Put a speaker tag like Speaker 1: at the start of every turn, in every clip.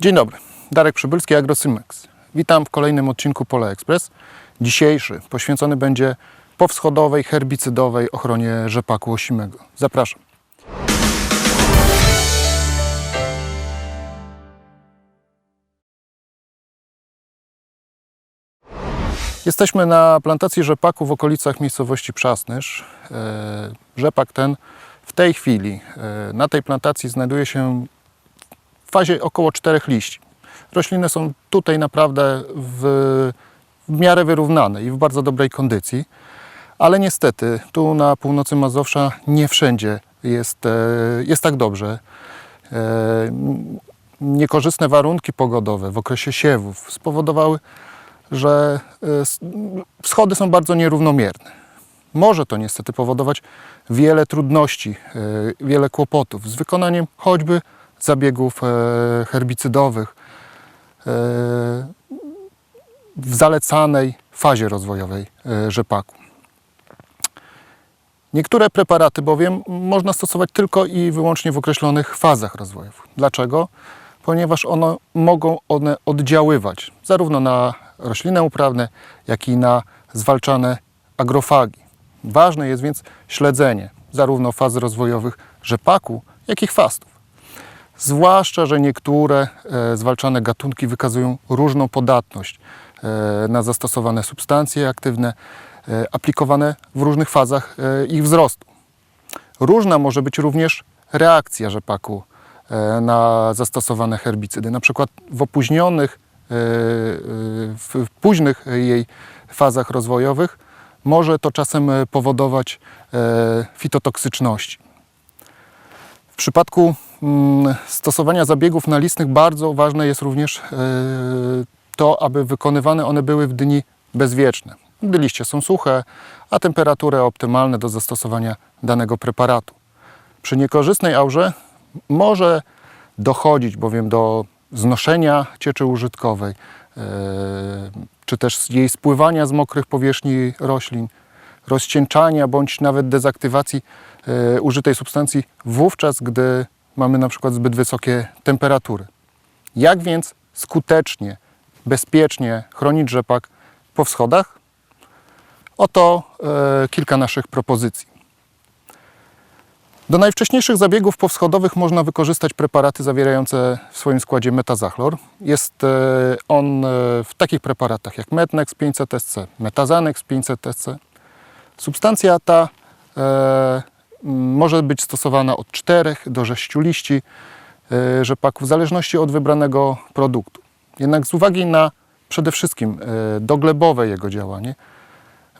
Speaker 1: Dzień dobry, Darek Przybylski, AgroSymex. Witam w kolejnym odcinku Pola Express. Dzisiejszy poświęcony będzie powschodowej, herbicydowej ochronie rzepaku osimego. Zapraszam. Jesteśmy na plantacji rzepaku w okolicach miejscowości Przasnysz. E, Rzepak ten w tej chwili e, na tej plantacji znajduje się w fazie około czterech liści. Rośliny są tutaj naprawdę w, w miarę wyrównane i w bardzo dobrej kondycji, ale niestety tu na północy Mazowsza nie wszędzie jest, e, jest tak dobrze. E, Niekorzystne warunki pogodowe w okresie siewów spowodowały, że e, s- wschody są bardzo nierównomierne. Może to niestety powodować wiele trudności, wiele kłopotów z wykonaniem choćby zabiegów e, herbicydowych e, w zalecanej fazie rozwojowej e, rzepaku. Niektóre preparaty bowiem można stosować tylko i wyłącznie w określonych fazach rozwojowych. Dlaczego? Ponieważ one mogą one oddziaływać zarówno na rośliny uprawne, jak i na zwalczane agrofagi. Ważne jest więc śledzenie zarówno faz rozwojowych rzepaku, jak i chwastów. Zwłaszcza, że niektóre e, zwalczane gatunki wykazują różną podatność e, na zastosowane substancje aktywne, e, aplikowane w różnych fazach ich wzrostu. Różna może być również reakcja rzepaku na zastosowane herbicydy. Na przykład w opóźnionych, w późnych jej fazach rozwojowych może to czasem powodować fitotoksyczności. W przypadku stosowania zabiegów nalistnych bardzo ważne jest również e, to, aby wykonywane one były w dni bezwieczne, gdy liście są suche, a temperatury optymalne do zastosowania danego preparatu. Przy niekorzystnej aurze może dochodzić bowiem do znoszenia cieczy użytkowej, e, czy też jej spływania z mokrych powierzchni roślin, rozcieńczania bądź nawet dezaktywacji e, użytej substancji wówczas, gdy mamy na przykład zbyt wysokie temperatury. Jak więc skutecznie, bezpiecznie chronić rzepak po wschodach? Oto e, kilka naszych propozycji. Do najwcześniejszych zabiegów powschodowych można wykorzystać preparaty zawierające w swoim składzie metazachlor. Jest e, on e, w takich preparatach jak Metnex 500SC, Metazanex 500SC. Substancja ta e, może być stosowana od 4 do 6 liści e, rzepaku w zależności od wybranego produktu. Jednak z uwagi na przede wszystkim e, doglebowe jego działanie,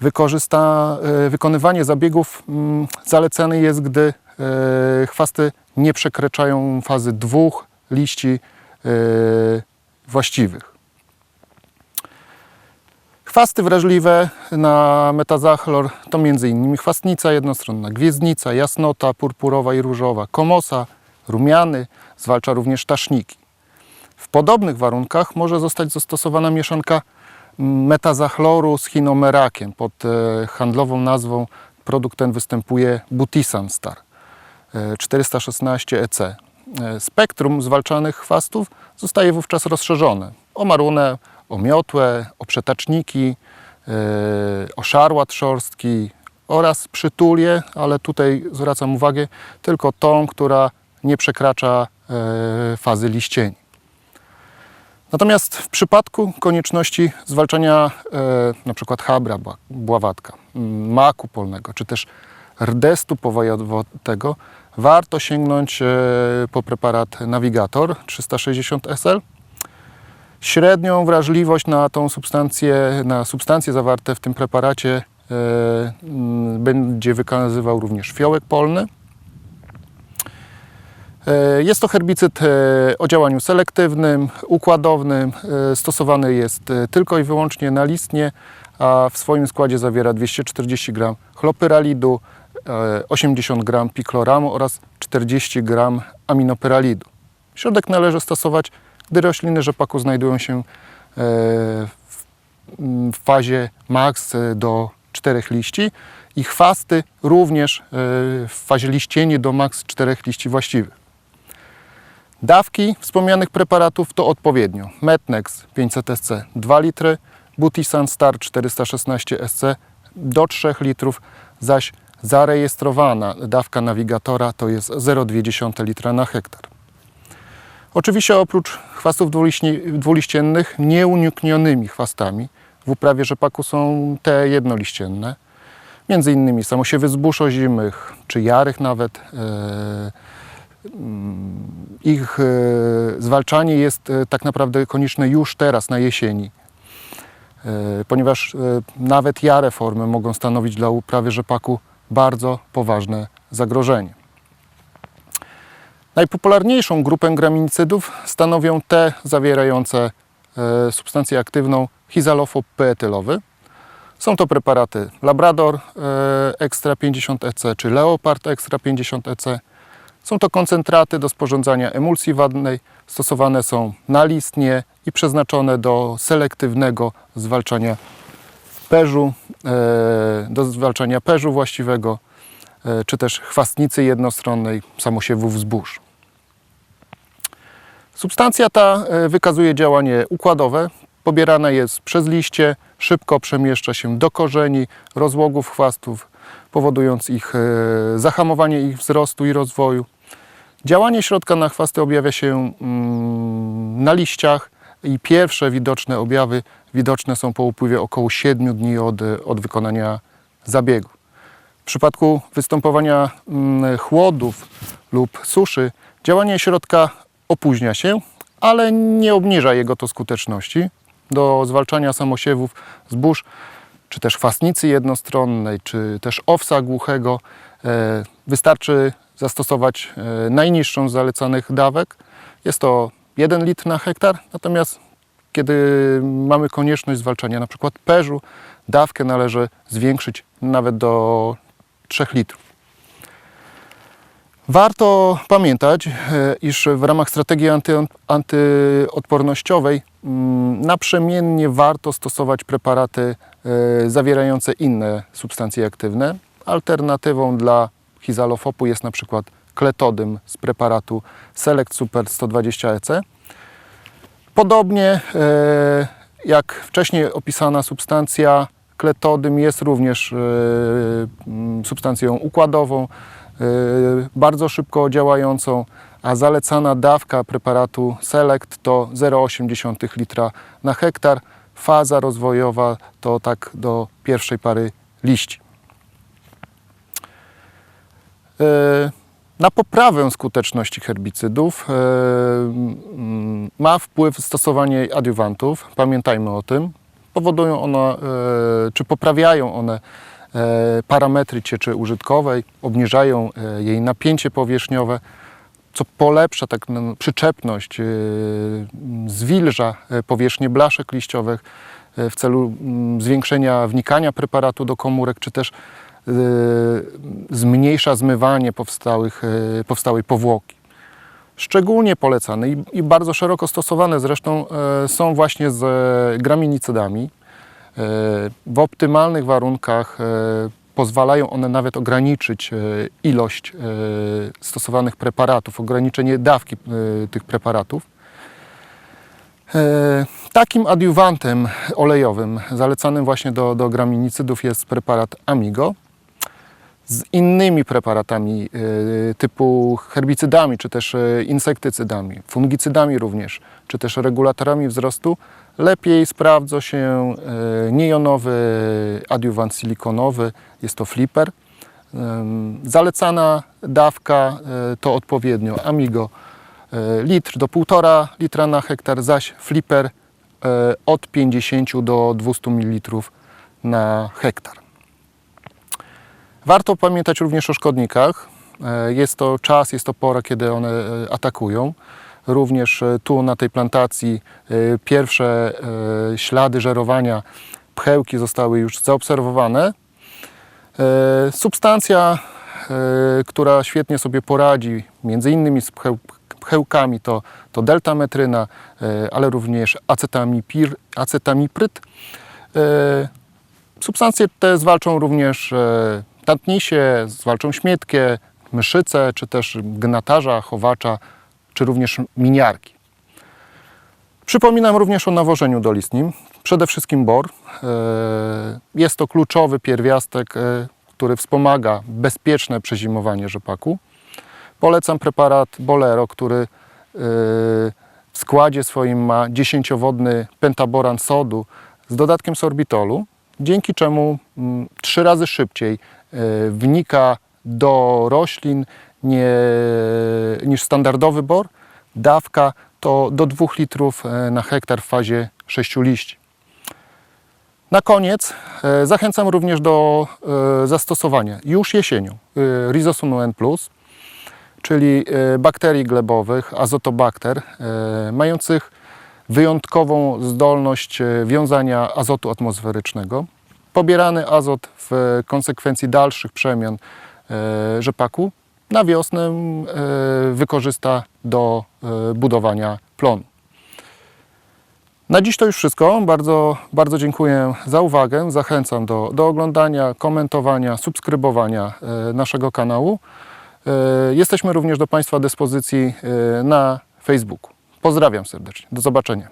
Speaker 1: wykorzysta, e, wykonywanie zabiegów mm, zalecane jest, gdy chwasty nie przekraczają fazy dwóch liści właściwych. Chwasty wrażliwe na metazachlor to m.in. chwastnica jednostronna, gwiezdnica, jasnota purpurowa i różowa, komosa, rumiany, zwalcza również taszniki. W podobnych warunkach może zostać zastosowana mieszanka metazachloru z chinomerakiem. Pod e, handlową nazwą produkt ten występuje Butisan Star e, 416 EC. E, Spektrum zwalczanych chwastów zostaje wówczas rozszerzone o marunę, o miotłę, o przetaczniki, e, o szarłat szorstki oraz przytulię, ale tutaj zwracam uwagę tylko tą, która nie przekracza e, fazy liścieni. Natomiast w przypadku konieczności zwalczania e, przykład habra bła- bławatka, m, maku polnego, czy też rdestu powojowatego, warto sięgnąć po preparat Navigator 360 SL. Średnią wrażliwość na tą substancję, na substancje zawarte w tym preparacie e, będzie wykazywał również fiołek polny. E, Jest to herbicyd e, o działaniu selektywnym, układowym. E, Stosowany jest tylko i wyłącznie nalistnie, a w swoim składzie zawiera 240 g chlopyralidu, e, 80 g pikloramu oraz 40 g aminopyralidu. Środek należy stosować, gdy rośliny rzepaku znajdują się e, w m, w fazie max e, do 4 liści i chwasty również e, w fazie liścieni do max 4 liści właściwych. Dawki wspomnianych preparatów to odpowiednio Metnex 500 SC 2 litry, Butisan Star 416 SC do 3 litrów, zaś zarejestrowana dawka nawigatora to jest 0,2 litra na hektar. Oczywiście oprócz chwastów dwuliściennych, nieuniknionymi chwastami w uprawie rzepaku są te jednoliścienne, między innymi samosiewy zbóż ozimych, czy jarych nawet. E, mm, ich e, zwalczanie jest e, tak naprawdę konieczne już teraz, na jesieni, ponieważ nawet jare formy mogą stanowić dla uprawy rzepaku bardzo poważne zagrożenie. Najpopularniejszą grupę graminicydów stanowią te zawierające e, substancję aktywną hizalofop poetylowy. Są to preparaty Labrador e, Extra 50 EC czy Leopard Extra 50 EC. Są to koncentraty do sporządzania emulsji wadnej, stosowane są nalistnie i przeznaczone do selektywnego zwalczania perzu, e, do zwalczania perzu właściwego, czy też chwastnicy jednostronnej, samosiewów zbóż. Substancja ta e, wykazuje działanie układowe, pobierana jest przez liście, szybko przemieszcza się do korzeni, rozłogów chwastów, powodując ich e, zahamowanie ich wzrostu i rozwoju. Działanie środka na chwasty objawia się mm, na liściach i pierwsze widoczne objawy widoczne są po upływie około 7 dni od, od wykonania zabiegu. W przypadku występowania mm, chłodów lub suszy działanie środka opóźnia się, ale nie obniża jego to skuteczności do zwalczania samosiewów zbóż, czy też chwastnicy jednostronnej, czy też owsa głuchego. E, Wystarczy zastosować e, najniższą z zalecanych dawek. Jest to 1 litr na hektar, natomiast kiedy mamy konieczność zwalczania np. perzu, dawkę należy zwiększyć nawet do 3 litrów. Warto pamiętać, e, iż w ramach strategii anty, antyodpornościowej mm, naprzemiennie warto stosować preparaty e, zawierające inne substancje aktywne. Alternatywą dla hizalofopu jest na przykład kletodym z preparatu Select Super 120 EC. Podobnie e, jak wcześniej opisana substancja, kletodym jest również e, substancją układową, e, bardzo szybko działającą, a zalecana dawka preparatu Select to 0,8 litra na hektar. Faza rozwojowa to tak do pierwszej pary liści. E, Na poprawę skuteczności herbicydów e, mm, ma wpływ stosowanie adiuwantów. Pamiętajmy o tym. Powodują one, e, czy poprawiają one e, parametry cieczy użytkowej, obniżają e, jej napięcie powierzchniowe, co polepsza tak no, przyczepność, e, zwilża e, powierzchnię blaszek liściowych e, w celu mm, zwiększenia wnikania preparatu do komórek, czy też e, zmniejsza zmywanie powstałych, e, powstałej powłoki. Szczególnie polecane i, bardzo szeroko stosowane zresztą e, są właśnie z e, graminicydami. E, W optymalnych warunkach e, pozwalają one nawet ograniczyć e, ilość stosowanych preparatów, ograniczenie dawki tych preparatów. Takim adiuwantem olejowym zalecanym właśnie do, do graminicydów jest preparat Amigo. Z innymi preparatami e, typu herbicydami, czy też e, insektycydami, fungicydami również, czy też regulatorami wzrostu lepiej sprawdza się e, niejonowy adiuwant silikonowy, jest to flipper. Zalecana dawka to odpowiednio Amigo litr do 1,5 litra na hektar, zaś flipper od 50 do 200 ml na hektar. Warto pamiętać również o szkodnikach. E, Jest to czas, jest to pora, kiedy one e, atakują. Również e, tu na tej plantacji pierwsze ślady żerowania pchełki zostały już zaobserwowane. Substancja, która świetnie sobie poradzi, między innymi z pcheł- pchełkami, to, to deltametryna, ale również acetamipir, acetamipryt. E, Substancje te zwalczą również tantnisie, zwalczą śmietkę, myszycę, czy też gnatarza, chowacza, czy również miniarki. Przypominam również o nawożeniu dolistnim. Przede wszystkim bor. E, Jest to kluczowy pierwiastek, e, który wspomaga bezpieczne przezimowanie rzepaku. Polecam preparat Bolero, który e, w składzie swoim ma 10-wodny pentaboran sodu z dodatkiem sorbitolu, dzięki czemu mm, trzy razy szybciej e, wnika do roślin nie, niż standardowy bor. Dawka to do 2 litrów e, na hektar w fazie 6 liści. Na koniec e, zachęcam również do zastosowania już jesienią Rhizosunu N+, czyli bakterii glebowych, azotobakter, mających wyjątkową zdolność e, wiązania azotu atmosferycznego. Pobierany azot w konsekwencji dalszych przemian e, rzepaku na wiosnę e, wykorzysta do budowania plonu. Na dziś to już wszystko. Bardzo, bardzo dziękuję za uwagę. Zachęcam do, do oglądania, komentowania, subskrybowania naszego kanału. Jesteśmy również do Państwa dyspozycji na Facebooku. Pozdrawiam serdecznie. Do zobaczenia.